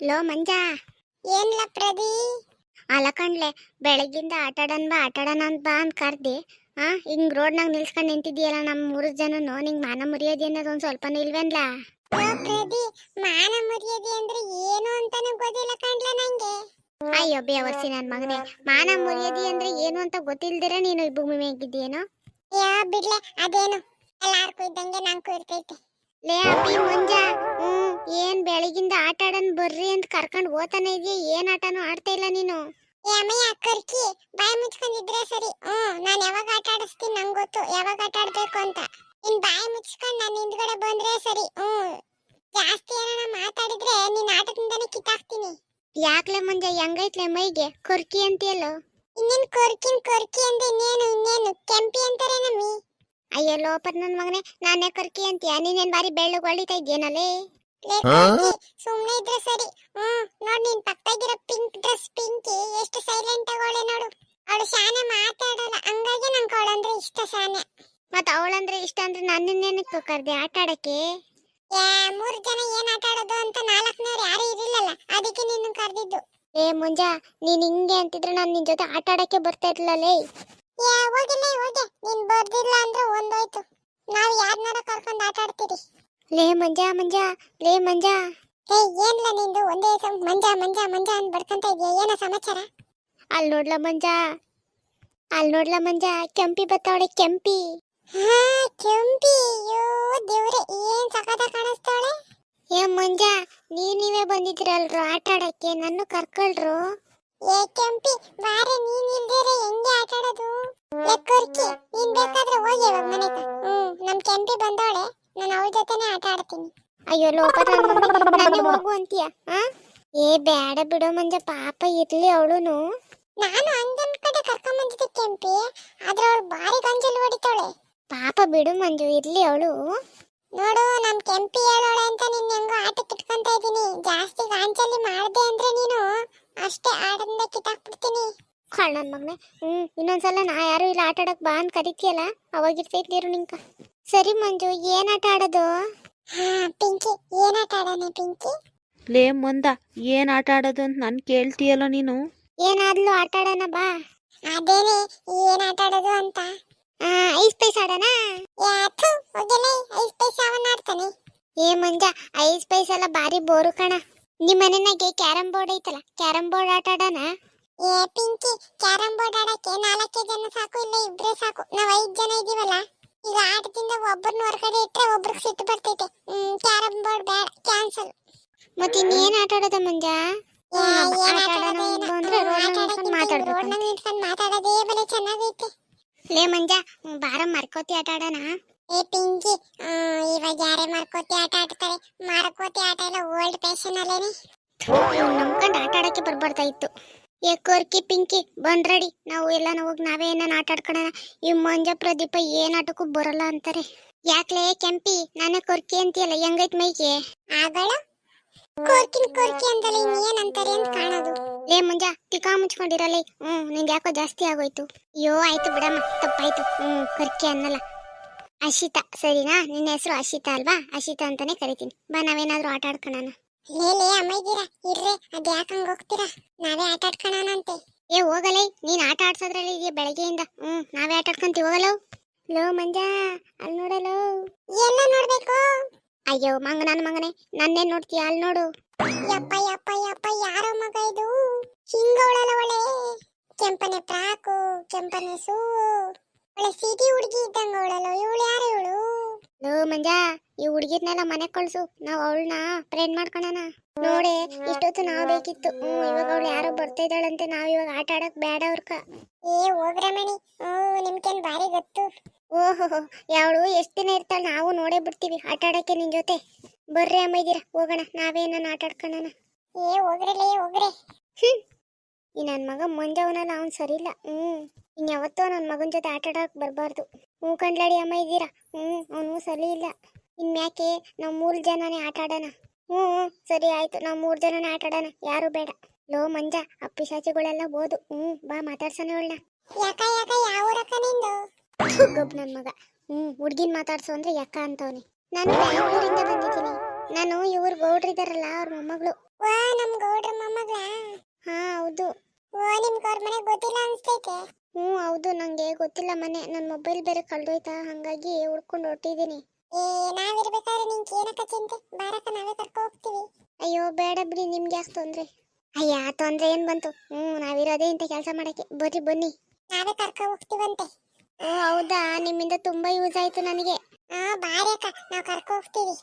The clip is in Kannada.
ಲೋ ಮಂಜಾ. ಏನ್ಲ ಪ್ರದಿ? ಅಲ್ಲ ಕಣ್ಲೆ ಬೆಳಗ್ಗಿಂದ ಆಟಾಡನ್ ಬಾ ಆಟಾಡೋಣ ಅಂತ ಬಾ ಅಂತ ಕರ್ದಿ. ಆ ಹಿಂಗ್ ರೋಡ್ನಾಗ ನಿಲ್ಸ್ಕೊಂಡ್ ನಿಂತಿದ್ಯಲ್ಲ ನಮ್ಮ ಮೂರು ಜನನು ನಿಂಗ್ ಮಾನ ಮುರಿಯೋದಿ ಅನ್ನೋದು ಒಂದ್ ಸ್ವಲ್ಪನೂ ಇಲ್ವೇನ್ಲ? ಪ್ರದಿ ಮಾನ ಮುರಿಯೋದಿ ಅಂದ್ರೆ ಏನು ಅಂತಾನೆ ಗೊತ್ತಿಲ್ಲ ಕಣ್ಲ ನಂಗೆ. ಅಯ್ಯೋ ಬೇವರ್ಸಿ ನನ್ ಮಗನೇ. ಮಾನ ಮುರಿಯೋದಿ ಅಂದ್ರೆ ಏನು ಅಂತ ಗೊತ್ತಿಲ್ದಿರ ನೀನು ಈ ಭೂಮಿ ಮೇಗಿದ್ಯೇನೋ ಯಾ ಬಿಡ್ಲೆ ಅದೇನು? ಎಲ್ಲಾರ್ಗೂ ಇದ್ದಂಗೆ ನಂಗೂ ಇರ್ತೈತೆ. ಲೇ ಅಪ್ಪಿ ಮುಂಜ. ಏನ್ ಬೆಳಗಿಂದ ಆಟ ಆಡನ್ ಬರ್ರಿ ಅಂತ ಕರ್ಕೊಂಡ್ ಓತಾನೆ ಇದೆಯಾ? ಏನ್ ಆಟನೂ ಆಡ್ತಾ ಇಲ್ಲ ನೀನು. ಏ ಅಮ್ಮಯ್ಯ ಕರ್ಕಿ ಬಾಯಿ ಮುಚ್ಕೊಂಡಿದ್ರೆ ಸರಿ. ಹ್ಮ್ ನಾನ್ ಯಾವಾಗ ಆಟ ಆಡಿಸ್ತೀನಿ ನಂಗೆ ಗೊತ್ತು. ಯಾವಾಗ ಆಟ ಆಡ್ಬೇಕು ಅಂತ. ನಿನ್ ಬಾಯಿ ಮುಚ್ಕೊಂಡ್ ನಾನು ಹಿಂದ್ಗಡೆ ಬಂದ್ರೆ ಸರಿ. ಹ್ಮ್. ಜಾಸ್ತಿ ಏನಾರ ಮಾತಾಡಿದ್ರೆ ನಿನ್ ಆಟದಿಂದಾನೇ ಕಿತ್ತಾಕ್ತೀನಿ. ಯಾಕ್ಲೆ ಮುಂಜೆ ಹೆಂಗೈತ್ಲೆ ಮೈಗೆ? ಕೊರ್ಕಿ ಅಂತೀಯಲ್ಲೋ? ಇನ್ನೇನ್ ಕೊರ್ಕಿನ್ ಕೊರ್ಕಿ ಅಂದ್ರೆ ಇನ್ನೇನು ಇನ್ನೇನು? ಕೆಂಪಿ ಅಂತಾರೆ ನಮ್ಮಿ. ಅಯ್ಯೋ ಲೋಪರ್ ನನ್ ಮಗನೇ ನಾನೇ ಕರ್ಕಿ ಅಂತೀಯ? ನೀನೇನ್ ಬಾರಿ ಬೆಳ್ಳಗ್ ಹೊಳಿತಾ ಇದ್ಯೇನಲ್ಲೇ ಲೇ ಕರ್ಕಿ, ಸುಮ್ನೆ ಇದ್ರೆ ಸರಿ. ಹ್ಮ್ ನೋಡ್ ನಿನ್ ಪಕ್ಕದಾಗಿರೋ ಪಿಂಕ್ ಡ್ರೆಸ್ ಪಿಂಕಿ ಎಷ್ಟು ಸೈಲೆಂಟ್ ಆಗೋಳೆ ನೋಡು. ಅವಳು ಶಾನೆ ಮಾತಾಡಲ್ಲ. ಹಂಗಾಗಿ ನಂಗೆ ಅವಳಂದ್ರೆ ಇಷ್ಟ ಶಾನೆ. ಮತ್ತೆ ಅವಳಂದ್ರೆ ಇಷ್ಟ ಅಂದ್ರೆ ನನ್ನನ್ನೇನಕ್ಕೆ ಕರ್ದೆ ಆಟ ಆಡಕ್ಕೆ? ಯಾ ಮೂರ್ ಜನ ಏನ್ ಆಟ ಆಡೋದು ಅಂತ ನಾಲ್ಕನೇವ್ರು ಯಾರು ಇರಲಿಲ್ಲ ಅದಕ್ಕೆ ನಿನ್ನ ಕರೆದಿದ್ದು. ಏ ಮುಂಜಾ ನೀನ್ ಹಿಂಗೆ ಅಂತಿದ್ರೆ ನಾನು ನಿನ್ ಜೊತೆ ಆಟ ಆಡಕ್ಕೆ ಬರ್ತಾ ಇರ್ಲಲ್ಲೇ ಯಾ ಹೋಗಿಲ್ಲ ಹೋಗಿ ನೀನ್ ಬರ್ದಿಲ್ಲ ಅಂದ್ರೆ ಒಂದೋಯ್ತು ನಾವ್ ಯಾರನ್ನಾರ ಕರ್ಕೊಂಡ್ ಆಟ ಆಡ್ತೀರಿ ಲೇ ಮಂಜ ಮಂಜ, ಲೇ ಮಂಜ. ಏ, ಏನ್ಲ ನಿಂದು? ಒಂದೇ ಸಮ ಮಂಜ ಮಂಜ ಮಂಜ ಅಂತ ಬಡ್ಕಂತ ಇದೆಯಾ? ಏನ ಸಮಾಚಾರ? ಅಲ್ಲಿ ನೋಡ್ಲ ಮಂಜ. ಅಲ್ಲಿ ನೋಡ್ಲ ಮಂಜ? ಕೆಂಪಿ ಬತ್ತಾವಳೆ, ಕೆಂಪಿ. ಹಾ, ಕೆಂಪಿ. ಅಯ್ಯೋ, ದೇವ್ರೆ, ಏನ್ ಸಖತ ಕಾಣಿಸ್ತಾಳೆ ಏ ಮಂಜ ನೀವ್ ನೀವೇ ಬಂದಿದ್ರಲ್ರು ಆಟ ಆಡಕ್ಕೆ? ನನ್ನ ಕರ್ಕೊಳ್ರು. ಏ, ಕೆಂಪಿ, ಬಾರೆ, ನೀನ್ ಇಲ್ದೇರೆ ಹೆಂಗೆ ಆಟ ಆಡೋದು? ನೀನ್ ಬೇಕಾದ್ರೆ ಹೋಗಿ ಇವಾಗ ಹ್ಮ್, ನಮ್ ಕೆಂಪಿ ಬಂದವಳೆ. ನಾನು ಅವಳ ಜೊತೆನೆ ಆಟ ಆಡ್ತೀನಿ. ಅಯ್ಯೋ, ಲೋಪ ನನ್ ಹೋಗು ಅಂತೀಯ? ಆ? ಏ ಬೇಡ ಬಿಡೋ ಮಂಜ. ಪಾಪ ಇರ್ಲಿ ಅವಳುನು. ನಾನು ಅಂಜನ್ ಕಡೆ ಕರ್ಕೊಂಡ್ ಬಂದಿದ್ದೆ ಕೆಂಪಿ. ಆದ್ರೆ ಅವಳು ಬಾರಿ ಗಂಜಲು ಹೊಡಿತಾಳೆ. ಪಾಪ ಬಿಡು ಮಂಜು, ಇರ್ಲಿ ಅವಳು. ನೋಡು ನಮ್ ಕೆಂಪಿ ಹೇಳೋಳೆ ಅಂತ ನಿನ್ ಹೆಂಗೋ ಆಟಕ್ಕೆ ಇಟ್ಕೊಂತ ಇದೀನಿ. ಜಾಸ್ತಿ ಗಾಂಚಲಿ ಮಾಡ್ದೆ ಅಂದ್ರೆ ನೀನು ಅಷ್ಟೇ ಆಡದಿಂದ ಕಿತ್ತಾಕ್ಬಿಡ್ತೀನಿ. ನನ್ ಮಗನೆ. ಹ್ಮ್, ಇನ್ನೊಂದ್ಸಲ ನಾ ಯಾರು ಇಲ್ಲ ಆಟ ಆಡಕ್ ಬಾ ಅಂತ ಕರಿತೀಯಲ್ಲ? ಅವಾಗ ಇರ್ತೈತಿರು ನಿಂಕ. ಸರಿ ಮಂಜು ಏನ್ ಆಟ ಆಡೋದು? ಹಾ ಪಿಂಕಿ ಏನ್ ಆಟ ಆಡೋಣ ಪಿಂಕಿ? ಲೇ ಮುಂದ ಏನ್ ಆಟ ಆಡೋದು ಅಂತ ನಾನು ಕೇಳ್ತೀಯಲ್ಲ ನೀನು? ಏನಾದ್ಲು ಆಟ ಆಡೋಣ ಬಾ. ಅದೇನೆ ಏನ್ ಆಟ ಆಡೋದು ಅಂತ? ಆ, ಐಸ್ ಪೈಸ್ ಆಡೋಣ? ಯಾತು ಹೋಗಲೇ ಐಸ್ ಪೈಸ್ ಅವನ್ ಆಡ್ತಾನೆ. ಏ ಮಂಜ ಐಸ್ ಪೈಸ್ ಎಲ್ಲ ಬಾರಿ ಬೋರು ಕಣ. ನಿಮ್ ಮನೆನಾಗೆ ಕ್ಯಾರಂ ಬೋರ್ಡ್ ಐತಲ್ಲ ಕ್ಯಾರಂ ಬೋರ್ಡ್ ಆಟ ಆಡೋಣ? ಏ ಪಿಂಕಿ ಕ್ಯಾರಂ ಬೋರ್ಡ್ ಆಡಕ್ಕೆ ನಾಲ್ಕೇ ಜನ ಸಾಕು ಇಲ್ಲ ಇಬ್ರೇ ಸಾಕು? ನಾವ್ ಐದ್ ಜನ ಇದೀವಲ್ಲ? ಈಗ ಆಟದಿಂದ ಒಬ್ಬರನ್ನ ಹೊರಗಡೆ ಇಟ್ಟರೆ ಒಬ್ರಿಗೆ ಸಿಟ್ಟು ಬರ್ತೈತೆ. ಹ್ಮ್ ಕ್ಯಾರಂ ಬೋರ್ಡ್ ಬೇಡ ಕ್ಯಾನ್ಸಲ್. ಮತ್ತೆ ಇನ್ನೇನ್ ಆಟ ಆಡೋದ ಮಂಜ? ಮಾತಾಡೋದೇ ಬಲೆ ಚೆನ್ನಾಗೈತೆ. ಲೇ ಮಂಜ ಬಾರ ಮರ್ಕೋತಿ ಆಟ ಆಡೋಣ? ಏ ಪಿಂಕಿ ಆ, ಇವಾಗ ಯಾರೇ ಮಾರ್ಕೋತಿ ಆಟ ಆಡ್ತಾರೆ? ಮಾರ್ಕೋತಿ ಆಟ ಎಲ್ಲ ಓಲ್ಡ್ ಫ್ಯಾಷನ್ ಅಲ್ಲೇನೆ. ನಮ್ಕೊಂಡು ಆಟ ಆಡಕ್ಕೆ ಬರ್ಬಾರ್ದಾ ಇತ್ತು ಏ ಕೋರ್ಕಿ ಪಿಂಕಿ ಬಂದ್ರಡಿ. ನಾವು ಎಲ್ಲ ಹೋಗಿ ನಾವೇ ಏನಾನ ಆಟ ಆಡ್ಕೊಳ್ಳೋಣ ಈ ಮಂಜ ಪ್ರದೀಪ ಏನ್ ಆಟಕ್ಕೂ ಬರಲ್ಲ ಅಂತಾರೆ. ಯಾಕ್ಲೆ ಕೆಂಪಿ ನಾನೇ ಕೊರ್ಕಿ ಅಂತೀಯಲ್ಲ ಹೆಂಗೈತ್ ಮೈಗೆ? ಆಗಳ? ಕೋರ್ಕಿನ್ ಕೋರ್ಕಿ ಅಂದಲ್ಲ ಇನ್ನೇನ್ ಅಂತಾರೆ ಅಂತ ಕಾಣೋದು. ಲೇ ಮುಂಜ ತಿಕಾ ಮುಚ್ಕೊಂಡಿರಲ್ಲ ಹ್ಮ್ ನಿಂಗೆ ಯಾಕೋ ಜಾಸ್ತಿ ಆಗೋಯ್ತು. ಅಯ್ಯೋ ಆಯ್ತು ಬಿಡಮ್ಮ ತಪ್ಪಾಯ್ತು. ಹ್ಮ್ ಕೊರ್ಕಿ ಅನ್ನಲ್ಲ. ಅಶಿತಾ ಸರಿನಾ? ನಿನ್ನ ಹೆಸರು ಅಶಿತಾ ಅಲ್ವಾ? ಅಶಿತಾ ಅಂತಾನೆ ಕರಿತೀನಿ. ಬಾ ನಾವೇನಾದ್ರೂ ಆಟ ಆಡ್ಕೊಳ್ಳೋಣ ಲೇ ಅಮ್ಮಯ್ಯದಿರ ಇರ್ರೆ ಅದ್ ಯಾಕಂಗ್ ಹೋಗ್ತೀರಾ? ನಾವೇ ಆಟ ಆಡ್ಕೊಳ್ಳೋಣಂತೆ ಏ ಹೋಗಲೇ ನೀನ್ ಆಟ ಆಡ್ಸೋದ್ರಲ್ಲಿ ಇದೆಯಾ ಬೆಳಗ್ಗೆಯಿಂದ. ಹ್ಮ್ ನಾವೇ ಆಟ ಆಡ್ಕೊಂತೀವಿ ಹೋಗಲೋ? ಲೋ ಮಂಜ ಅಲ್ಲಿ ನೋಡಲೋ ಎಲ್ಲ ನೋಡ್ಬೇಕು? ಅಯ್ಯೋ ಮಂಗ ನನ್ನ ಮಗನೇ ನನ್ನೇ ನೋಡ್ತೀಯ ಅಲ್ಲಿ ನೋಡು. ಯಪ್ಪ ಯಪ್ಪ ಯಪ್ಪ ಯಾರೋ ಮಗ ಇದು? ಹಿಂಗವಳಲ್ಲ ಒಳ್ಳೆ ಕೆಂಪನೆ ಫ್ರಾಕು ಕೆಂಪನೆ ಸೂ. ಒಳ್ಳೆ ಸಿಟಿ ಹುಡುಗಿ ಇದ್ದಂಗ ಅವಳಲ್ಲ ಇವಳು ಯಾರು ಇವಳು? ಲೋ ಮಂಜ ಈ ಹುಡುಗಿರ್ನೆಲ್ಲ ಮನೆ ಕಳ್ಸು. ನಾವ್ ಅವಳನ್ನ ಫ್ರೆಂಡ್ ಮಾಡ್ಕೊಳಣ. ನೋಡಿ ಇಷ್ಟೊತ್ತು ನಾವ್ ಬೇಕಿತ್ತು. ಹ್ಮ್ ಇವಾಗ ಅವಳು ಯಾರೋ ಬರ್ತಾ ಇದ್ದಾಳಂತೆ. ನಾವ್ ಇವಾಗ ಆಟ ಆಡಕ್ ಬೇಡ ಅವ್ರಕ. ಏ ಹೋಗ್ರ ಮಣಿ. ಓ ನಿಮ್ಗೇನ್ ಭಾರಿ ಗೊತ್ತು. ಓಹೋ ಯಾವಳು ಎಷ್ಟ್ ದಿನ ಇರ್ತಾಳ ನಾವು ನೋಡೇ ಬಿಡ್ತೀವಿ. ಆಟ ಆಡಕ್ಕೆ ನಿನ್ ಜೊತೆ. ಬರ್ರಿ ಅಮ್ಮ ಇದೀರ ಹೋಗೋಣ. ನಾವೇ ಆಟ ಆಡ್ಕೊಳ್ಳೋಣ ಏ ಹೋಗ್ರಲೇ ಹೋಗ್ರೆ. ಹ್ಮ್. ಈ ನನ್ ಮಗ ಮಂಜವನಲ್ಲ ಅವ್ನ್ ಸರಿ ಇಲ್ಲ ಹ್ಮ್ ಇನ್ ಯಾವತ್ತೋ ನನ್ ಮಗನ್ ಜೊತೆ ಆಟ ಆಡಕ್ ಬರ್ಬಾರ್ದು. ಹ್ಞೂ ಕಂಡ್ಲಾಡಿ ಅಮ್ಮ ಇದ್ದೀರಾ ಹ್ಮ್ ಅವನು ಸರಿ ಇಲ್ಲ ಇನ್ಮ್ಯಾಕೆ ನಾವ್ ಮೂರ್ ಜನನೇ ಆಟ ಆಡೋಣ ಹ್ಞೂ ಹ್ಞೂ, ಸರಿ ಆಯ್ತು ನಾವ್ ಮೂರ್ ಜನನೇ ಆಟ ಆಡೋಣ ಯಾರು ಬೇಡ. ಲೋ ಮಂಜ ಅಪ್ಪಿಶಾಚಿಗಳೆಲ್ಲ ಬೋದು ಹ್ಮ್ ಬಾ ಮಾತಾಡ್ಸೋಣ ಅವಳನ್ನ. ಯಾಕ ಯಾಕ ಯಾವ ಊರಕ್ಕ ನಿಂದು? ಗಬ್ ನನ್ ಮಗ. ಹ್ಮ್ ಹುಡ್ಗಿನ್ ಮಾತಾಡ್ಸು ಅಂದ್ರೆ ಯಕ್ಕ ಅಂತವ್ನಿ. ನಾನು ಬೆಂಗಳೂರಿಂದ ಬಂದಿದ್ದೀನಿ. ನಾನು ಇವ್ರ ಗೌಡ್ರಿದಾರಲ್ಲ ಅವ್ರ ಮೊಮ್ಮಗಳು. ವಾ ನಮ್ ಗೌಡ್ರ ಮೊಮ್ಮಗಳ? ಹಾ ಹೌದು. ಓ ನಿಮ್ಗೆ ಅವ್ರ ಮನೆ ಗೊತ್ತಿಲ್ಲ ಅನ್ಸ್ತೈತೆ? ಹ್ಞೂ ಹೌದು ನಂಗೆ ಗೊತ್ತಿಲ್ಲ ಮನೆ. ನನ್ನ ಮೊಬೈಲ್ ಬೇರೆ ಕಳ್ದೋಯ್ತಾ ಹಾಗಾಗಿ ಹುಡ್ಕೊಂಡು ಹೊಟ್ಟಿದ್ದೀನಿ ಏ ನಾವಿರ್ಬೇಕಾದ್ರೆ ನಿಂಗೆ ಏನಕ್ಕ ಚಿಂತೆ? ಬಾರಕ್ಕ ನಾವೇ ಕರ್ಕೊ ಹೋಗ್ತೀವಿ ಅಯ್ಯೋ ಬೇಡ ಬಿಡಿ ನಿಮ್ಗೆ ಯಾಕೆ ತೊಂದ್ರೆ? ಅಯ್ಯ ತೊಂದ್ರೆ ಏನ್ ಬಂತು? ಹ್ಞೂ ನಾವಿರೋದೇ ಇಂಥ ಕೆಲಸ ಮಾಡಕ್ಕೆ. ಬರ್ರಿ ಬನ್ನಿ. ನಾವೇ ಕರ್ಕೊ ಹೋಗ್ತೀವಂತೆ ಓ ಹೌದಾ? ನಿಮ್ಮಿಂದ ತುಂಬಾ ಯೂಸ್ ಆಯ್ತು ನನಗೆ. ಹಾ ಬಾರಿ ಅಕ್ಕ ನಾವು ಕರ್ಕೊ ಹೋಗ್ತೀವಿ